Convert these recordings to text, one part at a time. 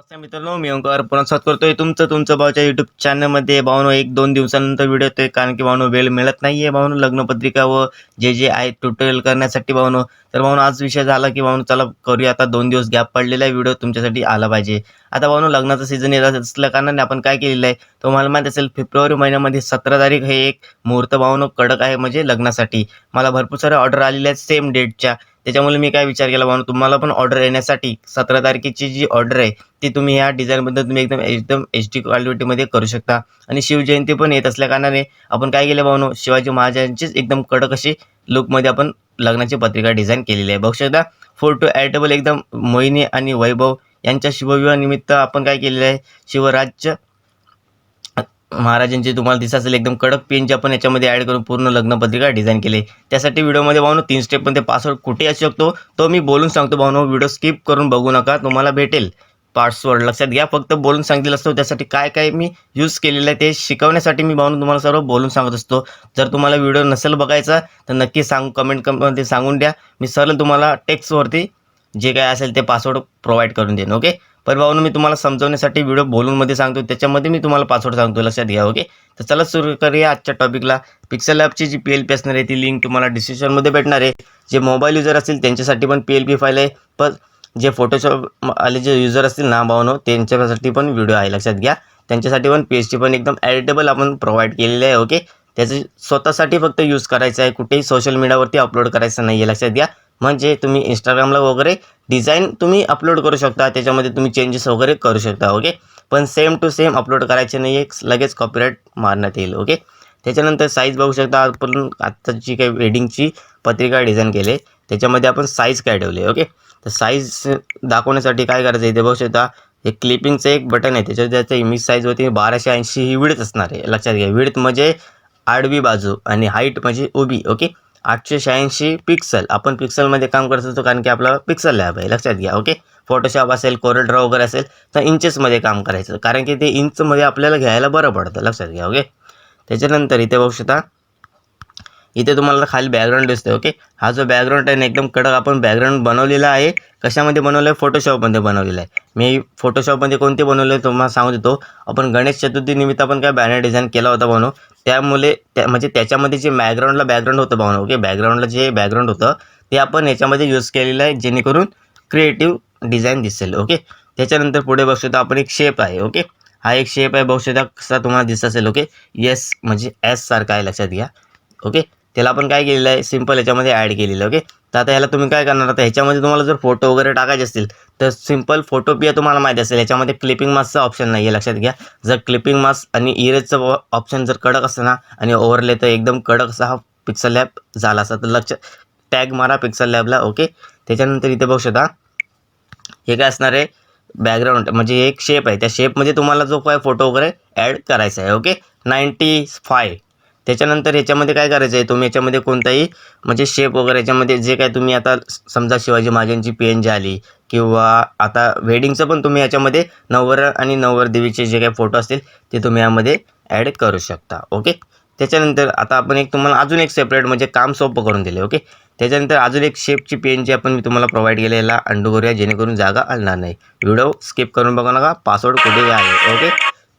नमस्कार मित्रांनो मी ओंकार पुन्हा स्वागत करतोय तुमचं तुमचं भाऊच्या यूट्यूब चॅनलमध्ये भावनो एक दोन दिवसानंतर व्हिडिओ येतोय कारण की भावनो वेळ मिळत नाही आहे भावनो लग्नपत्रिका व जे जे आहे ट्युटोरियल करण्यासाठी भावनो तर भावनो आज विषय झाला की भावनो चला करूया आता दोन दिवस गॅप पडलेला आहे. व्हिडिओ तुमच्यासाठी आला पाहिजे. आता भावनो लग्नाचा सीझन येत असल्या कारणाने आपण काय केलेलं आहे तुम्हाला माहीत असेल फेब्रुवारी महिन्यामध्ये सतरा तारीख हे एक मुहूर्त भावनो कडक आहे म्हणजे लग्नासाठी. मला भरपूर साऱ्या ऑर्डर आलेल्या आहेत सेम डेटच्या त्याच्यामुळे मी काय विचार केला बाबा तुम्हाला पण ऑर्डर येण्यासाठी सतरा तारखेची जी ऑर्डर आहे ती तुम्ही ह्या डिझाईनबद्दल तुम्ही एकदम एकदम एच डी क्वालिटीमध्ये करू शकता. आणि शिवजयंती पण येत असल्या कारणाने आपण काय केलं भावनो शिवाजी महाराजांचीच एकदम कडक अशी लुकमध्ये आपण लग्नाची पत्रिका डिझाईन केलेली आहे. बघू शकता फोर टू ॲटेबल एकदम मोहिनी आणि वैभव यांच्या शिवविवाहानिमित्त आपण काय केलेलं आहे शिवराज्य महाराजांचे तुम्हाला दिसत असेल एकदम कडक पेनचे आपण याच्यामध्ये ॲड करून पूर्ण लग्नपत्रिका डिझाईन केली. त्यासाठी व्हिडिओमध्ये भावनो तीन स्टेपमध्ये पासवर्ड कुठे असू शकतो तो मी बोलून सांगतो भावनो. व्हिडिओ स्किप करून बघू नका तुम्हाला भेटेल. पासवर्ड लक्षात घ्या फक्त बोलून सांगितलं असतो. त्यासाठी काय काय मी यूज केलेलं आहे ते शिकवण्यासाठी मी भावनो तुम्हाला सर्व बोलून सांगत असतो. जर तुम्हाला व्हिडिओ नसेल बघायचा तर नक्की सांग कमेंट कमध्ये सांगून द्या. मी सरळ तुम्हाला टेक्स्टवरती जे काय असेल ते पासवर्ड प्रोव्हाइड करून देईन ओके पण भाऊन मी तुम्हाला समजवण्यासाठी व्हिडिओ बोलूनमध्ये सांगतो त्याच्यामध्ये मी तुम्हाला पासवर्ड सांगतो लक्षात घ्या ओके तर चला सुरू करूया आजच्या टॉपिकला पिक्सल ॲपची जी पी एल पी असणार आहे ती लिंक तुम्हाला डिस्क्रिप्शनमध्ये भेटणार आहे. जे मोबाईल युजर असतील त्यांच्यासाठी पण पी एल पी फाईल आहे. पण जे फोटोशॉप आले जे युजर असतील ना भावनो त्यांच्यासाठी पण व्हिडिओ आहे. लक्षात घ्या. त्यांच्यासाठी पण पी एच डी पण एकदम ॲडिटेबल आपण प्रोव्हाइड केलेलं आहे ओके त्याचं स्वतःसाठी फक्त यूज करायचं आहे. कुठेही सोशल मीडियावरती अपलोड करायचं नाही आहे लक्षात घ्या. म्हणजे तुम्ही इंस्टाग्रामला वगैरे डिझाईन तुम्ही अपलोड करू शकता. त्याच्यामध्ये तुम्ही चेंजेस वगैरे करू शकता ओके पण सेम टू सेम अपलोड करायचे नाही आहे लगेच कॉपीराईट मारण्यात येईल ओके त्याच्यानंतर साईज बघू शकता. आपण आत्ताची काही वेडिंगची पत्रिका डिझाईन केली त्याच्यामध्ये आपण साईज काय ठेवले ओके तर साईज दाखवण्यासाठी काय करायचं आहे? ते बघू शकता हे क्लिपिंगचं एक बटन आहे. त्याच्यावर त्याचं इमेज साईज होती बाराशे ऐंशी ही विडत असणार आहे. लक्षात घ्या. विडत म्हणजे आडवी बाजू आणि हाईट म्हणजे उभी ओके आठशे शहाऐंशी पिक्सल आपण पिक्सलमध्ये काम करत असतो कारण की आपला पिक्सल लॅब आहे. लक्षात घ्या ओके फोटोशॉप असेल कोरड्रॉ वगैरे असेल तर इंचेसमध्ये काम करायचं. कारण की ते इंचमध्ये आपल्याला घ्यायला बरं पडतं. लक्षात घ्या ओके त्याच्यानंतर इथे बघू शकता इथे तुम्हाला खाली बॅकग्राऊंड दिसतोय ओके हा जो बॅकग्राऊंड आहे ना एकदम कडक आपण बॅकग्राऊंड बनवलेला आहे. कशामध्ये बनवलं आहे फोटोशॉपमध्ये बनवलेला आहे. मी फोटोशॉपमध्ये कोणते बनवले आहे तुम्हाला सांगू देतो. आपण गणेश चतुर्थीनिमित्त आपण काय बॅनर डिझाईन केला होता बनव त्यामुळे त्या म्हणजे त्याच्यामध्ये जे बॅकग्राऊंडला बॅकग्राऊंड होतं बनव ओके बॅकग्राऊंडला जे बॅकग्राऊंड होतं ते आपण याच्यामध्ये यूज केलेलं आहे जेणेकरून क्रिएटिव्ह डिझाईन दिसेल ओके त्याच्यानंतर पुढे बघू शकता आपण एक शेप आहे ओके हा एक शेप आहे बघू शकता कसा तुम्हाला दिसत असेल ओके येस म्हणजे एस सारखा आहे लक्षात घ्या ओके त्याला आपण काय केलेलं आहे? सिंपल याच्यामध्ये ॲड केलेलं ओके तर आता ह्याला तुम्ही काय करणार? आता ह्याच्यामध्ये तुम्हाला जर फोटो वगैरे टाकायचे असतील तर सिंपल फोटोपिया तुम्हाला माहिती असेल. याच्यामध्ये क्लिपिंग मास्कचा ऑप्शन नाही आहे लक्षात घ्या. जर क्लिपिंग मास्क आणि इरेजचं ऑप्शन जर कडक असतं ना आणि ओव्हरले तर एकदम कडक असा हा पिक्सल लॅब झाला असता तर लक्ष टॅग मारा पिक्सल लॅबला ओके त्याच्यानंतर इथे बघू शकता हे काय असणार आहे? बॅकग्राऊंड म्हणजे एक शेप आहे. त्या शेपमध्ये तुम्हाला जो काय फोटो वगैरे ॲड करायचा आहे ओके नाईंटी फाय त्याच्यानंतर याच्यामध्ये काय करायचं आहे तुम्ही याच्यामध्ये कोणताही म्हणजे शेप वगैरे याच्यामध्ये जे काय तुम्ही आता समजा शिवाजी महाराजांची पेन झाली आली किंवा आता वेडिंगचं पण तुम्ही याच्यामध्ये नववर आणि नववर देवीचे जे काही फोटो असतील ते तुम्ही यामध्ये ॲड करू शकता. ओके त्याच्यानंतर आता आपण एक तुम्हाला अजून एक सेपरेट म्हणजे काम सोपं करून दिले ओके त्याच्यानंतर अजून एक शेपची पेन जी आपण मी तुम्हाला प्रोव्हाइड केलेला अंडू करूया जेणेकरून जागा आणणार नाही. व्हिडिओ स्किप करून बघा नका पासवर्ड कुठेही आहे. ओके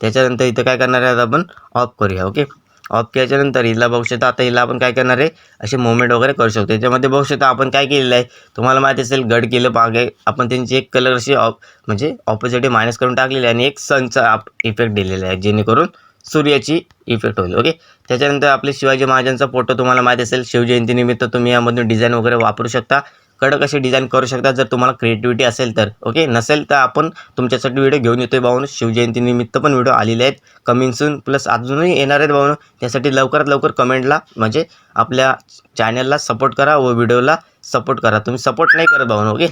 त्याच्यानंतर इथं काय करणार आहे आता आपण? ऑफ करूया. ओके ऑफ केल्याच्यानंतर हिला बघू शकता आता हिला आपण काय करणार आहे? असे मुवमेंट वगैरे करू शकतो. त्याच्यामध्ये बघू शकता आपण काय केलेलं आहे? तुम्हाला माहिती असेल गड केलं मागे आपण त्यांची एक कलर अशी ऑप म्हणजे ऑपोजिटिव्ह मायनस करून टाकलेली आहे आणि एक सनचा आप इफेक्ट दिलेला आहे जेणेकरून सूर्याची इफेक्ट होईल. ओके त्याच्यानंतर आपले शिवाजी महाराजांचा फोटो तुम्हाला माहिती असेल शिवजयंतीनिमित्त तुम्ही यामधून डिझाईन वगैरे वापरू शकता. कडक असे डिझाईन करू शकता. जर तुम्हाला क्रिएटिव्हिटी असेल तर ओके नसेल तर आपण तुमच्यासाठी व्हिडिओ घेऊन येतोय भाऊन. शिवजयंतीनिमित्त पण व्हिडिओ आलेले आहेत. कमिंग सून प्लस अजूनही येणार आहेत भाऊन. त्यासाठी लवकरात लवकर कमेंटला म्हणजे आपल्या चॅनलला सपोर्ट करा व व्हिडिओला सपोर्ट करा. तुम्ही सपोर्ट नाही करत भाऊन ओके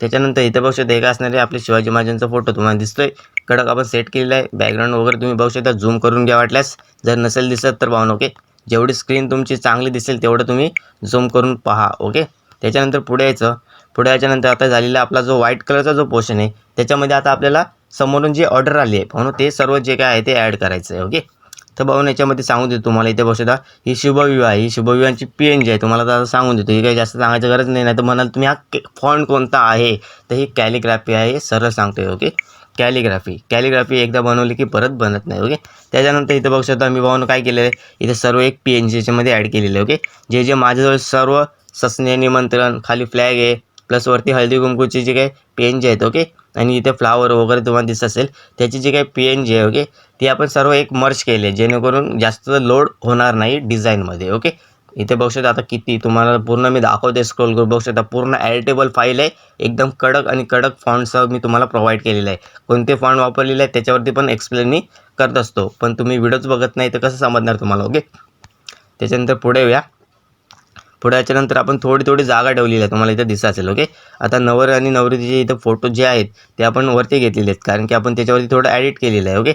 त्याच्यानंतर इथे बघू शकता एक असणारे आपले शिवाजी महाराजांचा फोटो तुम्हाला दिसतोय. कडक आपण सेट केलेला आहे. बॅकग्राऊंड वगैरे तुम्ही बघू शकता. झूम करून घ्या वाटल्यास. जर नसेल दिसत तर भाऊन ओके जेवढी स्क्रीन तुमची चांगली दिसेल तेवढं तुम्ही झूम करून पहा ओके त्याच्यानंतर पुढे यायचं. पुढे याच्यानंतर आता झालेला आपला जो व्हाईट कलरचा जो पोर्शन आहे त्याच्यामध्ये आता आपल्याला समोरून जी ऑर्डर आली आहे म्हणून ते सर्व जे काय आहे ते ॲड करायचं आहे ओके तर बघून याच्यामध्ये सांगून देतो तुम्हाला इथे बघू शकता ही शुभविवाह ही शुभविवाहांची पी एन जी आहे. तुम्हाला तर आता सांगून देतो ही काही जास्त सांगायची गरज नाही नाही तर म्हणाल तुम्ही हा फॉन्ट कोणता आहे तर ही कॅलिग्राफी आहे हे सरळ सांगतोय ओके कॅलिग्राफी कॅलिग्राफी एकदा बनवली की परत बनत नाही ओके त्याच्यानंतर इथं बघू शकता मी भाऊन काय केलेलं आहे इथे सर्व एक पी एन जीच्यामध्ये ॲड केलेलं आहे ओके जे जे माझ्याजवळ सर्व ससने निमंत्रण खाली फ्लॅग आहे प्लस वरती हळदी कुंकूची जी काही पेन एन जी आहेत ओके आणि इथे फ्लावर वगैरे तुम्हाला दिसत असेल त्याची जी काही पेन एन जी आहे ओके ती आपण सर्व एक मर्ज आहे जेणेकरून जास्त लोड होणार नाही डिझाईनमध्ये ओके इथे बघू शकता आता किती तुम्हाला पूर्ण मी दाखवते स्क्रोल करून बघू शकता पूर्ण एडिटेबल फाईल आहे एकदम कडक आणि कडक फॉन्टसह मी तुम्हाला प्रोव्हाइड केलेलं आहे. कोणते फॉन्ट वापरलेले आहे त्याच्यावरती पण एक्सप्लेन मी करत असतो. पण तुम्ही व्हिडिओच बघत नाही तर कसं समजणार तुम्हाला ओके त्याच्यानंतर पुढे येऊया. पुढे याच्यानंतर आपण थोडी थोडी जागा ठेवलेली आहे. तुम्हाला इथं दिसत असेल ओके आता नवर आणि नवरीचे इथं फोटो जे आहेत ते आपण वरती घेतलेले आहेत. कारण की आपण त्याच्यावरती थोडं ॲडिट केलेलं आहे ओके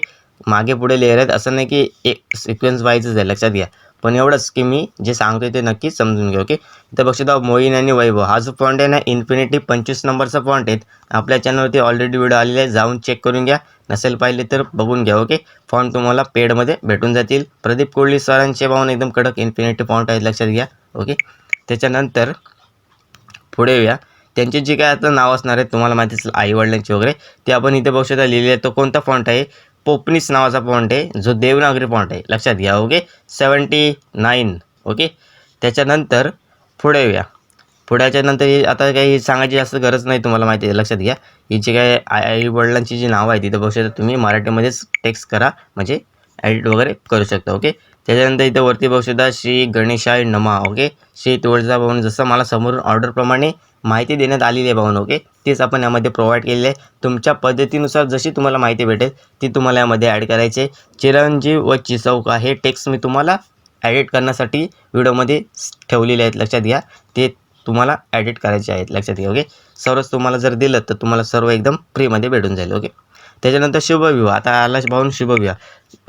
मागे पुढे लेअर आहेत. असं नाही की एक सिक्वेन्स वाईजच आहे लक्षात घ्या. पण एवढंच की मी जे सांगतोय ते नक्कीच समजून घ्या ओके? इथं बघता मोईन आणि वैभव. हा जो फॉन्ट आहे ना इन्फिनिटी पंचवीस नंबरचा फॉन्ट आहे. आपल्या चॅनलवरती ऑलरेडी व्हिडिओ आलेले आहे जाऊन चेक करून घ्या. नसेल पाहिले तर बघून घ्या ओके? फॉन्ट तुम्हाला पेडमध्ये भेटून जातील. प्रदीप कोळी सरांचे पाहून एकदम कडक इन्फिनिटी फॉन्ट आहेत लक्षात घ्या ओके? त्याच्यानंतर पुढे येऊया. त्यांचे जे काय आता नाव असणार आहे तुम्हाला माहिती असेल आईवडिलांचे वगैरे. ते आपण इथे बघू शकता लिहिलेले आहे. तो कोणता फॉन्ट आहे? पोपनीस नावाचा पॉईंट आहे जो देवनागरी पॉईंट आहे. लक्षात घ्या ओके सेवन्टी नाईन ओके त्याच्यानंतर पुढे येऊया. पुढ्याच्या नंतर आता काही सांगायची जास्त गरज नाही तुम्हाला माहिती आहे लक्षात घ्या. ही जे काय आई वडिलांची जी नावं आहे तिथं बघू शकता तुम्ही मराठीमध्येच टेक्स्ट करा म्हणजे ॲडिट वगैरे करू शकता ओके त्याच्यानंतर इथं वरती बघू शकता श्री गणेशाय नमा ओके श्री तुळजाभवन जसं मला समोरून ऑर्डरप्रमाणे माहिती देण्यात आलेली आहे भावना ओके तेच आपण यामध्ये प्रोव्हाइड केलेली आहे. तुमच्या पद्धतीनुसार जशी तुम्हाला माहिती भेटेल ती तुम्हाला यामध्ये ॲड करायची आहे. चिरंजीव व चिचौका हे टेक्स्ट मी तुम्हाला ॲडिट करण्यासाठी व्हिडिओमध्ये ठेवलेले आहेत. लक्षात घ्या. ते तुम्हाला ॲडिट करायचे आहेत. लक्षात घ्या ओके सर्वच तुम्हाला जर दिलं तर तुम्हाला सर्व एकदम फ्रीमध्ये भेटून जाईल ओके त्याच्यानंतर शुभविवाह. आता आला भाऊन शुभविवाह.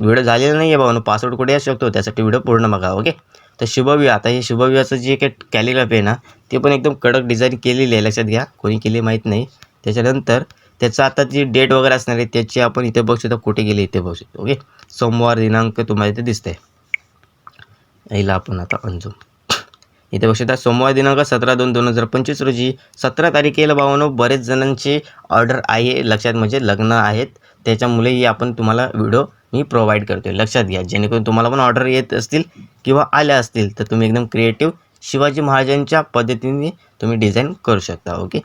व्हिडिओ झालेला नाही आहे भाऊन. पासवर्ड कुठे असू शकतो. त्यासाठी व्हिडिओ पूर्ण बघा ओके तर शुभविवाह. आता हे शुभविवाहाचं जे काही कॅलिग्राफी आहे ना ते पण एकदम कडक डिझाईन केलेली आहे लक्षात घ्या. कोणी केली माहीत नाही. त्याच्यानंतर त्याचं आता जी डेट वगैरे असणार आहे त्याची आपण इथे बघू शकतो कुठे गेली इथे बघू शकतो. ओके सोमवार दिनांक तुम्हाला इथे दिसतंय. याला आपण आता अंजू इथे बघू शकता सोमवार दिनांक सतरा दोन दोन हजार पंचवीस रोजी सतरा तारखेला भावानो बरेच जणांची ऑर्डर आहे लक्षात म्हणजे लग्न आहेत. त्याच्यामुळेही आपण तुम्हाला व्हिडिओ मी प्रोव्हाइड करतो आहे लक्षात घ्या. जेणेकरून तुम्हाला पण ऑर्डर येत असतील किंवा आल्या असतील तर तुम्ही एकदम क्रिएटिव्ह शिवाजी महाराजांच्या पद्धतीने तुम्ही डिझाईन करू शकता. ओके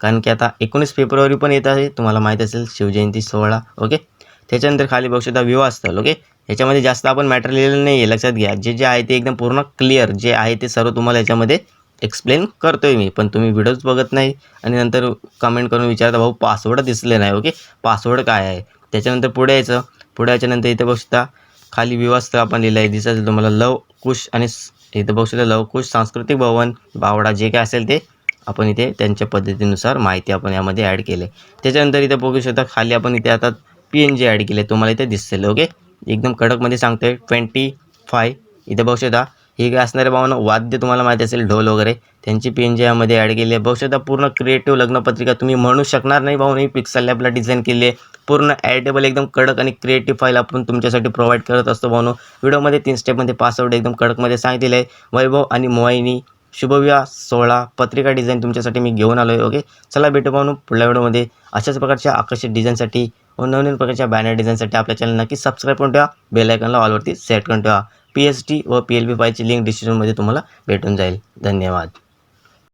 कारण की आता एकोणीस फेब्रुवारी पण येत आहे. तुम्हाला माहीत असेल शिवजयंती सोहळा. ओके त्याच्यानंतर खाली बघू शकता विवाह स्थल ओके याच्यामध्ये जास्त आपण मॅटर लिहिलेलं नाही आहे लक्षात घ्या. जे जे आहे ते एकदम पूर्ण क्लिअर जे आहे ते सर्व तुम्हाला याच्यामध्ये एक्सप्लेन करतो आहे मी. पण तुम्ही व्हिडिओज बघत नाही आणि नंतर कमेंट करून विचारता भाऊ पासवर्ड दिसले नाही. ओके पासवर्ड काय आहे? त्याच्यानंतर पुढे यायचं. पुढे याच्यानंतर इथे बघू शकता खाली विवाह आपण लिहिलं आहे दिसायचं तुम्हाला लव कुश आणि इथं बघू शकता लवकुश सांस्कृतिक भवन बावडा जे काय असेल ते आपण इथे त्यांच्या पद्धतीनुसार माहिती आपण यामध्ये ॲड केले त्याच्यानंतर इथे बघू शकता खाली आपण इथे आता पी एन जी ॲड केले तुम्हाला इथे दिसेल ओके एकदम कडकमध्ये सांगतो आहे ट्वेंटी फाय इथे बघू शकता हे काय असणारे भावना वाद्य तुम्हाला माहिती असेल ढोल वगैरे त्यांची पी एन जी यामध्ये ॲड केली आहे. बघू शकता पूर्ण क्रिएटिव्ह लग्नपत्रिका तुम्ही म्हणू शकणार नाही भाऊ. मी पिक्सल लॅबला डिझाईन केली आहे. पूर्ण ॲडेबल एकदम कडक आणि क्रिएटिव्ह फाईल आपण तुमच्यासाठी प्रोव्हाइड करत असतो भाऊ. व्हिडिओमध्ये तीन स्टेपमध्ये पासवर्ड एकदम कडकमध्ये सांगितलेलं आहे. वैभव आणि मोहिनी शुभविवाह सोहळा पत्रिका डिझाईन तुमच्यासाठी मी घेऊन आलो आहे ओके चला भेटू पाहून पुढल्या व्हिडिओमध्ये अशाच प्रकारच्या आकर्षित डिझाईनसाठी व नवनवीन प्रकारच्या बॅनर डिझाईनसाठी आपल्या चॅनल नक्की सबस्क्राईब करून ठेवा. बेलायकनला ऑलवरती सेट करून ठेवा. पी एस टी व पी एल बी फायची लिंक डिस्क्रिप्शनमध्ये तुम्हाला भेटून जाईल. धन्यवाद.